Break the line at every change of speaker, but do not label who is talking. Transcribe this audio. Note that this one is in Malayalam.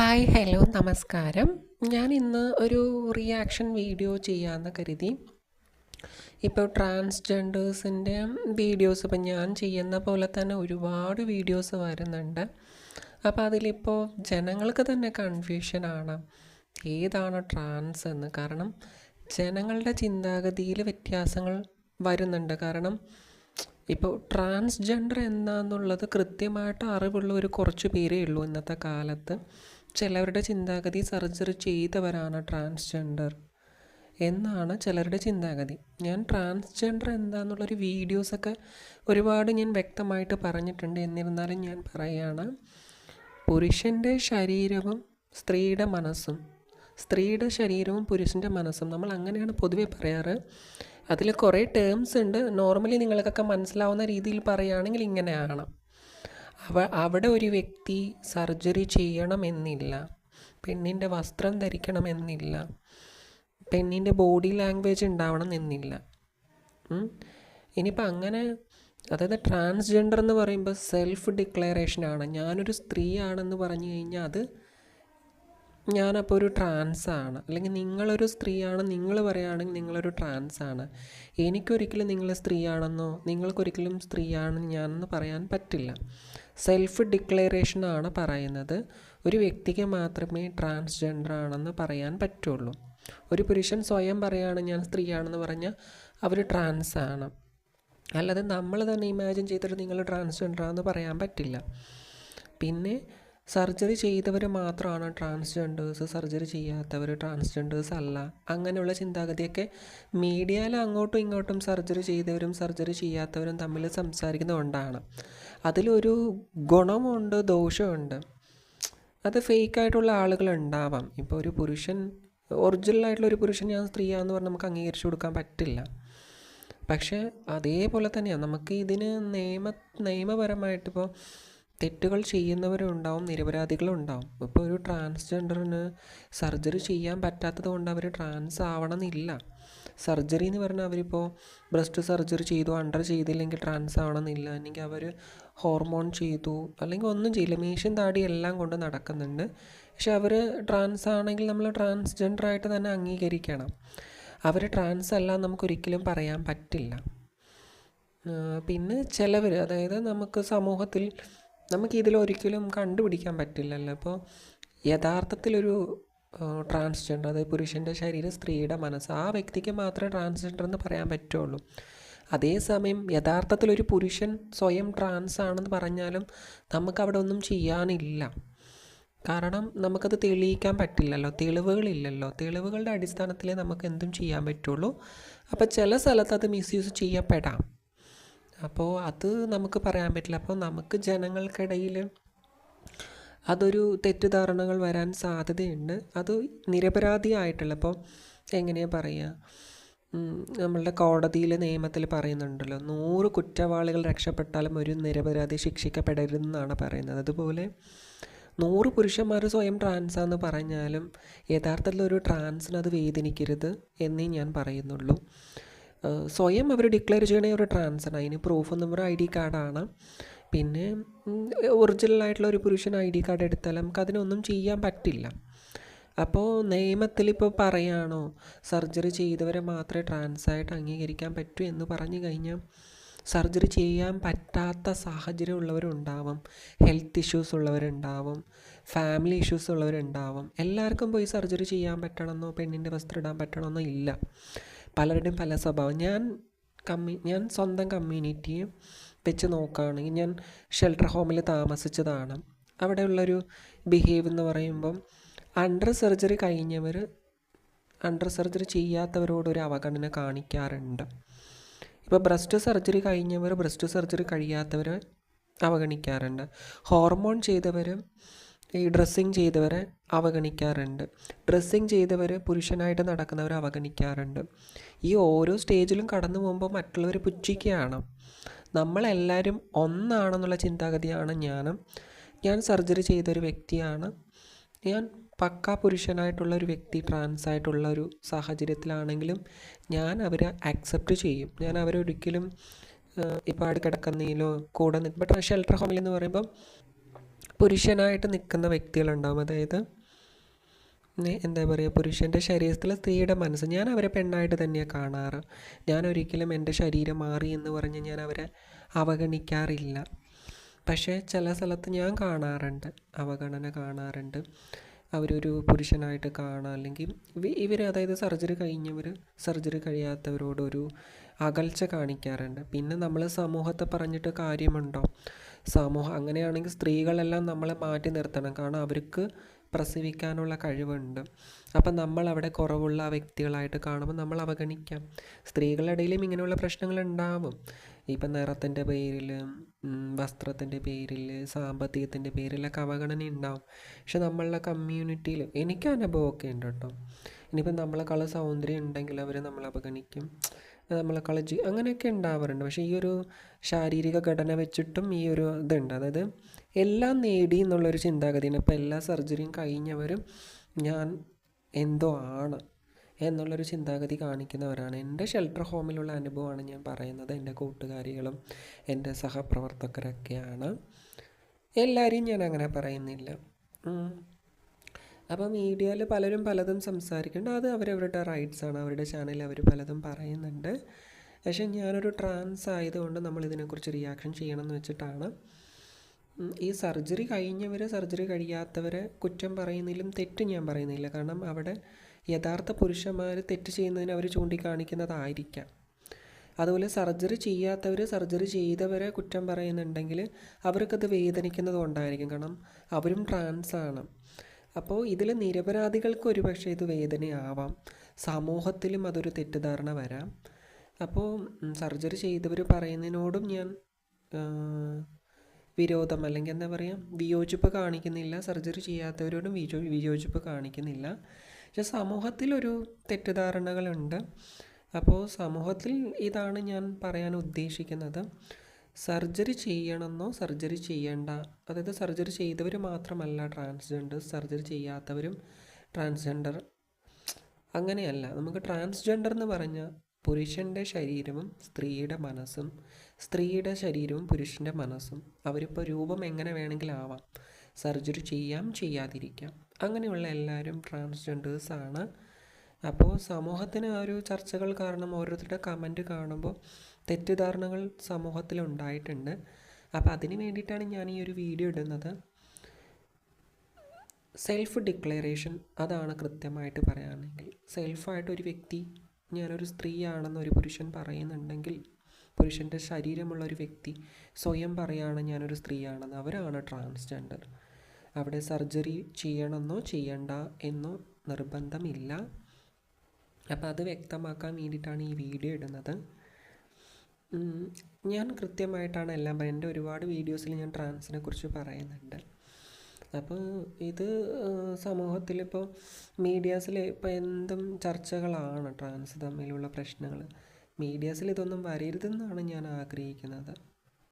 ഹായ് ഹലോ നമസ്കാരം. ഞാൻ ഇന്ന് ഒരു റിയാക്ഷൻ വീഡിയോ ചെയ്യാമെന്ന് കരുതി. ഇപ്പോൾ ട്രാൻസ്ജെൻഡേഴ്സിന്റെ വീഡിയോസ് ഇപ്പം ഞാൻ ചെയ്യുന്ന പോലെ തന്നെ ഒരുപാട് വീഡിയോസ് വരുന്നുണ്ട്. അപ്പോൾ അതിലിപ്പോൾ ജനങ്ങൾക്ക് തന്നെ കൺഫ്യൂഷനാണ് ഏതാണ് ട്രാൻസ് എന്ന്? കാരണം ജനങ്ങളുടെ ചിന്താഗതിയിൽ വ്യത്യാസങ്ങൾ വരുന്നുണ്ട്. കാരണം ഇപ്പോൾ ട്രാൻസ്ജെൻഡർ എന്താണെന്നുള്ളത് കൃത്യമായിട്ട് അറിവുള്ള ഒരു കുറച്ച് പേരേ ഉള്ളൂ ഇന്നത്തെ കാലത്ത്. ചിലവരുടെ ചിന്താഗതി സർജറി ചെയ്തവരാണ് ട്രാൻസ്ജെൻഡർ എന്നാണ് ചിലരുടെ ചിന്താഗതി. ഞാൻ ട്രാൻസ്ജെൻഡർ എന്താണെന്നുള്ളൊരു വീഡിയോസൊക്കെ ഒരുപാട് ഞാൻ വ്യക്തമായിട്ട് പറഞ്ഞിട്ടുണ്ട്. എന്നിരുന്നാലും ഞാൻ പറയുകയാണ് പുരുഷന്റെ ശരീരവും സ്ത്രീയുടെ മനസ്സും സ്ത്രീയുടെ ശരീരവും പുരുഷന്റെ മനസ്സും നമ്മൾ അങ്ങനെയാണ് പൊതുവെ പറയാറ്. അതിൽ കുറേ ടേംസ് ഉണ്ട്. നോർമലി നിങ്ങൾക്കൊക്കെ മനസ്സിലാവുന്ന രീതിയിൽ പറയുകയാണെങ്കിൽ ഇങ്ങനെയാണ്. അവ അവിടെ ഒരു വ്യക്തി സർജറി ചെയ്യണമെന്നില്ല. പെണ്ണിന്റെ വസ്ത്രം ധരിക്കണമെന്നില്ല. പെണ്ണിന്റെ ബോഡി ലാംഗ്വേജ് ഉണ്ടാവണം എന്നില്ല. ഇനിയിപ്പോൾ അങ്ങനെ അതായത് ട്രാൻസ്ജെൻഡർ എന്ന് പറയുമ്പോൾ സെൽഫ് ഡിക്ലറേഷനാണ് ഞാനൊരു സ്ത്രീയാണെന്ന് പറഞ്ഞു കഴിഞ്ഞാൽ അത് ഞാനപ്പോൾ ഒരു ട്രാൻസ് ആണ്. അല്ലെങ്കിൽ നിങ്ങളൊരു സ്ത്രീയാണ് നിങ്ങൾ പറയുകയാണെങ്കിൽ നിങ്ങളൊരു ട്രാൻസ് ആണ്. എനിക്കൊരിക്കലും നിങ്ങൾ സ്ത്രീയാണെന്നോ നിങ്ങൾക്കൊരിക്കലും സ്ത്രീയാണ് ഞാനെന്ന് പറയാൻ പറ്റില്ല. സെൽഫ് ഡിക്ലറേഷൻ ആണ് പറയുന്നത്. ഒരു വ്യക്തിക്ക് മാത്രമേ ട്രാൻസ്ജെൻഡർ ആണെന്ന് പറയാൻ പറ്റുള്ളൂ. ഒരു പുരുഷൻ സ്വയം പറയുകയാണ് ഞാൻ സ്ത്രീയാണെന്ന് പറഞ്ഞാൽ അവർ ട്രാൻസ് ആണ്. അല്ലാതെ നമ്മൾ തന്നെ ഇമാജിൻ ചെയ്തിട്ട് നിങ്ങൾ ട്രാൻസ്ജെൻഡർ ആണെന്ന് പറയാൻ പറ്റില്ല. പിന്നെ സർജറി ചെയ്തവർ മാത്രമാണ് ട്രാൻസ്ജെൻഡേഴ്സ് സർജറി ചെയ്യാത്തവർ ട്രാൻസ്ജെൻഡേഴ്സ് അല്ല. അങ്ങനെയുള്ള ചിന്താഗതിയൊക്കെ മീഡിയയിൽ അങ്ങോട്ടും ഇങ്ങോട്ടും സർജറി ചെയ്തവരും സർജറി ചെയ്യാത്തവരും തമ്മിൽ സംസാരിക്കുന്നതുകൊണ്ടാണ്. അതിലൊരു ഗുണമുണ്ട് ദോഷമുണ്ട് അത് ഫേക്കായിട്ടുള്ള ആളുകൾ ഉണ്ടാവാം ഇപ്പോൾ ഒരു പുരുഷൻ ഒറിജിനൽ ആയിട്ടുള്ള ഒരു പുരുഷൻ ഞാൻ സ്ത്രീയാന്ന് പറഞ്ഞ് നമുക്ക് അംഗീകരിച്ചു കൊടുക്കാൻ പറ്റില്ല. പക്ഷേ അതേപോലെ തന്നെയാണ് നമുക്ക് ഇതിന് നിയമ നിയമപരമായിട്ട് ഇപ്പോൾ തെറ്റുകൾ ചെയ്യുന്നവരും ഉണ്ടാവും നിരപരാധികളും ഉണ്ടാവും ഇപ്പോൾ ഒരു ട്രാൻസ്ജെൻഡറിന് സർജറി ചെയ്യാൻ പറ്റാത്തത് കൊണ്ട് അവർ ട്രാൻസ് ആവണമെന്നില്ല. സർജറി എന്ന് പറഞ്ഞാൽ അവരിപ്പോൾ ബ്രസ്റ്റ് സർജറി ചെയ്തു അണ്ടർ ചെയ്തില്ലെങ്കിൽ ട്രാൻസ് ആവണമെന്നില്ല. അല്ലെങ്കിൽ അവർ ഹോർമോൺ ചെയ്തു അല്ലെങ്കിൽ ഒന്നും ചെയ്യില്ല. മീശൻ താടി എല്ലാം കൊണ്ട് നടക്കുന്നുണ്ട്. പക്ഷെ അവർ ട്രാൻസ് ആണെങ്കിൽ നമ്മൾ ട്രാൻസ്ജെൻഡർ ആയിട്ട് തന്നെ അംഗീകരിക്കണം. അവർ ട്രാൻസ് അല്ല നമുക്കൊരിക്കലും പറയാൻ പറ്റില്ല. പിന്നെ ചിലവർ അതായത് നമുക്ക് സമൂഹത്തിൽ നമുക്ക് ഇതിലൊരിക്കലും കണ്ടുപിടിക്കാൻ പറ്റില്ലല്ലോ. അപ്പോൾ യഥാർത്ഥത്തിലൊരു ട്രാൻസ്ജെൻഡർ അതായത് പുരുഷന്റെ ശരീരം സ്ത്രീയുടെ മനസ്സ് ആ വ്യക്തിക്ക് മാത്രമേ ട്രാൻസ്ജെൻഡർ എന്ന് പറയാൻ പറ്റുള്ളൂ. അതേസമയം യഥാർത്ഥത്തിൽ ഒരു പുരുഷൻ സ്വയം ട്രാൻസ് ആണെന്ന് പറഞ്ഞാലും നമുക്കവിടെ ഒന്നും ചെയ്യാനില്ല. കാരണം നമുക്കത് തെളിയിക്കാൻ പറ്റില്ലല്ലോ. തെളിവുകളില്ലല്ലോ. തെളിവുകളുടെ അടിസ്ഥാനത്തിലേ നമുക്ക് എന്തും ചെയ്യാൻ പറ്റുള്ളൂ. അപ്പോൾ ചില സ്ഥലത്ത് അത് മിസ്യൂസ് ചെയ്യപ്പെടാം. അപ്പോൾ അത് നമുക്ക് പറയാൻ പറ്റില്ല. അപ്പോൾ നമുക്ക് ജനങ്ങൾക്കിടയിൽ അതൊരു തെറ്റിദ്ധാരണകൾ വരാൻ സാധ്യതയുണ്ട്. അത് നിരപരാധിയായിട്ടുള്ള ഇപ്പോൾ എങ്ങനെയാണ് പറയുക നമ്മളുടെ കോടതിയിലെ നിയമത്തിൽ പറയുന്നുണ്ടല്ലോ നൂറ് കുറ്റവാളികൾ രക്ഷപ്പെട്ടാലും ഒരു നിരപരാധി ശിക്ഷിക്കപ്പെടരുതെന്നാണ് പറയുന്നത്. അതുപോലെ നൂറ് പുരുഷന്മാർ സ്വയം ട്രാൻസാന്ന് പറഞ്ഞാലും യഥാർത്ഥത്തിൽ ഒരു അത് വേദനിക്കരുത് എന്നേ ഞാൻ പറയുന്നുള്ളൂ. സ്വയം അവർ ഡിക്ലെയർ ചെയ്യണേ ഒരു ട്രാൻസാണ് അതിന് പ്രൂഫ് നമ്പർ ഐ ഡി കാർഡാണ് പിന്നെ ഒറിജിനൽ ആയിട്ടുള്ള ഒരു പുരുഷൻ ഐ ഡി കാർഡ് എടുത്താൽ നമുക്ക് അതിനൊന്നും ചെയ്യാൻ പറ്റില്ല. അപ്പോൾ നിയമത്തിൽ ഇപ്പോൾ പറയാണോ സർജറി ചെയ്തവരെ മാത്രമേ ട്രാൻസായിട്ട് അംഗീകരിക്കാൻ പറ്റൂ എന്ന് പറഞ്ഞു കഴിഞ്ഞാൽ സർജറി ചെയ്യാൻ പറ്റാത്ത സാഹചര്യം ഉള്ളവരുണ്ടാവും. ഹെൽത്ത് ഇഷ്യൂസ് ഉള്ളവരുണ്ടാവും. ഫാമിലി ഇഷ്യൂസ് ഉള്ളവരുണ്ടാവും. എല്ലാവർക്കും പോയി സർജറി ചെയ്യാൻ പറ്റണമെന്നോ പെണ്ണിന്റെ വസ്ത്രം ഇടാൻ പറ്റണമെന്നോ ഇല്ല. പലരുടെയും പല സ്വഭാവം. ഞാൻ കമ്മി ഞാൻ സ്വന്തം കമ്മ്യൂണിറ്റിയെ വെച്ച് നോക്കുകയാണെങ്കിൽ ഞാൻ ഷെൽട്ടർ ഹോമിൽ താമസിച്ചതാണ്. അവിടെയുള്ളൊരു ബിഹേവ് എന്ന് പറയുമ്പം അണ്ടർ സർജറി കഴിഞ്ഞവർ അണ്ടർ സർജറി ചെയ്യാത്തവരോട് ഒരു അവഗണന കാണിക്കാറുണ്ട്. ഇപ്പോൾ ബ്രസ്റ്റ് സർജറി കഴിഞ്ഞവർ ബ്രസ്റ്റ് സർജറി കഴിയാത്തവർ അവഗണിക്കാറുണ്ട്. ഹോർമോൺ ചെയ്തവർ ഈ ഡ്രസ്സിങ് ചെയ്തവരെ അവഗണിക്കാറുണ്ട്. ഡ്രസ്സിങ് ചെയ്തവർ പുരുഷനായിട്ട് നടക്കുന്നവരെ അവഗണിക്കാറുണ്ട്. ഈ ഓരോ സ്റ്റേജിലും കടന്നു പോകുമ്പോൾ മറ്റുള്ളവർ പുച്ഛിക്കുകയാണ്. നമ്മളെല്ലാവരും ഒന്നാണെന്നുള്ള ചിന്താഗതിയാണ് ഞാനും. ഞാൻ സർജറി ചെയ്തൊരു വ്യക്തിയാണ്. ഞാൻ പക്കാ പുരുഷനായിട്ടുള്ള ഒരു വ്യക്തി ട്രാൻസ് ആയിട്ടുള്ള ഒരു സാഹചര്യത്തിലാണെങ്കിലും ഞാൻ അവരെ അക്സെപ്റ്റ് ചെയ്യും. ഞാൻ അവരൊരിക്കലും ഇപ്പോൾ അവിടെ കിടക്കുന്നതിലോ കൂടെ നിൽക്കും. ബട്ട് ഷെൽട്ടർ ഹോമിൽ എന്ന് പറയുമ്പം പുരുഷനായിട്ട് നിൽക്കുന്ന വ്യക്തികളുണ്ടാവും. അതായത് എന്താ പറയുക പുരുഷന്റെ ശരീരത്തിൽ സ്ത്രീയുടെ മനസ്സ്. ഞാൻ അവരെ പെണ്ണായിട്ട് തന്നെയാണ് കാണാറ്. ഞാൻ ഒരിക്കലും എന്റെ ശരീരം മാറി എന്ന് പറഞ്ഞ് ഞാൻ അവരെ അവഗണിക്കാറില്ല. പക്ഷേ ചില സ്ഥലത്ത് ഞാൻ കാണാറുണ്ട്. അവഗണന കാണാറുണ്ട്. അവരൊരു പുരുഷനായിട്ട് കാണാം. അല്ലെങ്കിൽ ഇവർ അതായത് സർജറി കഴിഞ്ഞവർ സർജറി കഴിയാത്തവരോടൊരു അകൽച്ച കാണിക്കാറുണ്ട്. പിന്നെ നമ്മൾ സമൂഹത്തെ പറഞ്ഞിട്ട് കാര്യമുണ്ടോ? സമൂഹം അങ്ങനെയാണെങ്കിൽ സ്ത്രീകളെല്ലാം നമ്മളെ മാറ്റി നിർത്തണം. കാരണം അവർക്ക് പ്രസവിക്കാനുള്ള കഴിവുണ്ട്. അപ്പം നമ്മൾ അവിടെ കുറവുള്ള വ്യക്തികളായിട്ട് കാണുമ്പോൾ നമ്മൾ അവഗണിക്കാം. സ്ത്രീകളുടെ ഇടയിലും ഇങ്ങനെയുള്ള പ്രശ്നങ്ങൾ ഉണ്ടാവും. ഇപ്പം നിറത്തിന്റെ പേരിൽ വസ്ത്രത്തിന്റെ പേരിൽ സാമ്പത്തികത്തിന്റെ പേരിലൊക്കെ അവഗണന ഉണ്ടാവും. പക്ഷെ നമ്മളുടെ കമ്മ്യൂണിറ്റിയിൽ എനിക്ക് അനുഭവമൊക്കെ ഉണ്ട് കേട്ടോ. ഇനിയിപ്പം നമ്മളെക്കാളും സൗന്ദര്യം ഉണ്ടെങ്കിൽ അവർ നമ്മൾ അവഗണിക്കും. നമ്മളെക്കാൾ കളിച്ച് അങ്ങനെയൊക്കെ ഉണ്ടാവാറുണ്ട്. പക്ഷേ ഈ ഒരു ശാരീരിക ഘടന വെച്ചിട്ടും ഈ ഒരു ഇതുണ്ട്. അതായത് എല്ലാം നേടി എന്നുള്ളൊരു ചിന്താഗതിയാണ്. ഇപ്പോൾ എല്ലാ സർജറിയും കഴിഞ്ഞവരും ഞാൻ എന്തോ ആണ് എന്നുള്ളൊരു ചിന്താഗതി കാണിക്കുന്നവരാണ്. എന്റെ ഷെൽട്ടർ ഹോമിലുള്ള അനുഭവമാണ് ഞാൻ പറയുന്നത്. എന്റെ കൂട്ടുകാരികളും എന്റെ സഹപ്രവർത്തകരൊക്കെയാണ്. എല്ലാവരെയും ഞാൻ അങ്ങനെ പറയുന്നില്ല. അപ്പോൾ മീഡിയയിൽ പലരും പലതും സംസാരിക്കുന്നുണ്ട്. അത് അവരവരുടെ റൈറ്റ്സ് ആണ്. അവരുടെ ചാനലിൽ അവർ പലതും പറയുന്നുണ്ട്. പക്ഷേ ഞാനൊരു ട്രാൻസ് ആയതുകൊണ്ട് നമ്മൾ ഇതിനെക്കുറിച്ച് റിയാക്ഷൻ ചെയ്യണം എന്ന് വെച്ചിട്ടാണ് ഈ സർജറി കഴിഞ്ഞവർ സർജറി കഴിയാത്തവരെ കുറ്റം പറയുന്നതിലും തെറ്റ് ഞാൻ പറയുന്നില്ല. കാരണം അവിടെ യഥാർത്ഥ പുരുഷന്മാർ തെറ്റ് ചെയ്യുന്നതിന് അവർ ചൂണ്ടിക്കാണിക്കുന്നതായിരിക്കാം. അതുപോലെ സർജറി ചെയ്യാത്തവർ സർജറി ചെയ്തവരെ കുറ്റം പറയുന്നുണ്ടെങ്കിൽ അവർക്കത് വേദനിക്കുന്നത് കൊണ്ടായിരിക്കും കാരണം അവരും ട്രാൻസ് ആണ്. അപ്പോൾ ഇതിൽ നിരപരാധികൾക്ക് ഒരുപക്ഷെ ഇത് വേദനയാവാം. സമൂഹത്തിലും അതൊരു തെറ്റിദ്ധാരണ വരാം. അപ്പോൾ സർജറി ചെയ്തവർ പറയുന്നതിനോടും ഞാൻ വിരോധം അല്ലെങ്കിൽ എന്താ പറയുക വിയോജിപ്പ് കാണിക്കുന്നില്ല. സർജറി ചെയ്യാത്തവരോടും വിജോ വിയോജിപ്പ് കാണിക്കുന്നില്ല. പക്ഷെ സമൂഹത്തിലൊരു തെറ്റിദ്ധാരണകളുണ്ട്. അപ്പോൾ സമൂഹത്തിൽ ഇതാണ് ഞാൻ പറയാൻ ഉദ്ദേശിക്കുന്നത്. സർജറി ചെയ്യണമെന്നോ സർജറി ചെയ്യേണ്ട അതായത് സർജറി ചെയ്തവർ മാത്രമല്ല ട്രാൻസ്ജെൻഡർ സർജറി ചെയ്യാത്തവരും ട്രാൻസ്ജെൻഡർ അങ്ങനെയല്ല. നമുക്ക് ട്രാൻസ്ജെൻഡർ എന്ന് പറഞ്ഞാൽ പുരുഷന്റെ ശരീരവും സ്ത്രീയുടെ മനസ്സും സ്ത്രീയുടെ ശരീരവും പുരുഷന്റെ മനസ്സും അവരിപ്പോൾ രൂപം എങ്ങനെ വേണമെങ്കിലാവാം. സർജറി ചെയ്യാം ചെയ്യാതിരിക്കാം. അങ്ങനെയുള്ള എല്ലാവരും ട്രാൻസ്ജെൻഡേഴ്സ് ആണ്. അപ്പോൾ സമൂഹത്തിന് ആ ഒരു ചർച്ചകൾ കാരണം ഓരോരുത്തരുടെ കമന്റ് കാണുമ്പോൾ തെറ്റിദ്ധാരണകൾ സമൂഹത്തിൽ ഉണ്ടായിട്ടുണ്ട് അപ്പോൾ അതിന് വേണ്ടിയിട്ടാണ് ഞാൻ ഈ ഒരു വീഡിയോ ഇടുന്നത്. സെൽഫ് ഡിക്ലറേഷൻ അതാണ് കൃത്യമായിട്ട് പറയുകയാണെങ്കിൽ സെൽഫായിട്ട് ഒരു വ്യക്തി ഞാനൊരു സ്ത്രീയാണെന്ന് ഒരു പുരുഷൻ പറയുന്നുണ്ടെങ്കിൽ പുരുഷന്റെ ശരീരമുള്ള ഒരു വ്യക്തി സ്വയം പറയുകയാണ് ഞാനൊരു സ്ത്രീയാണെന്ന്. അവരാണ് ട്രാൻസ്ജെൻഡർ അവിടെ സർജറി ചെയ്യണമെന്നോ ചെയ്യണ്ട എന്നോ നിർബന്ധമില്ല. അപ്പോൾ അത് വ്യക്തമാക്കാൻ വേണ്ടിയിട്ടാണ് ഈ വീഡിയോ ഇടുന്നത്. ഞാൻ കൃത്യമായിട്ടാണ് എല്ലാം പറയുന്നത്. എന്റെ ഒരുപാട് വീഡിയോസിൽ ഞാൻ ട്രാൻസിനെ കുറിച്ച് പറയുന്നുണ്ട്. അപ്പോൾ ഇത് സമൂഹത്തിലിപ്പോൾ മീഡിയാസിൽ ഇപ്പോൾ എന്തും ചർച്ചകളാണ് ട്രാൻസ് തമ്മിലുള്ള പ്രശ്നങ്ങൾ. മീഡിയാസിൽ ഇതൊന്നും വരരുതെന്നാണ് ഞാൻ ആഗ്രഹിക്കുന്നത്.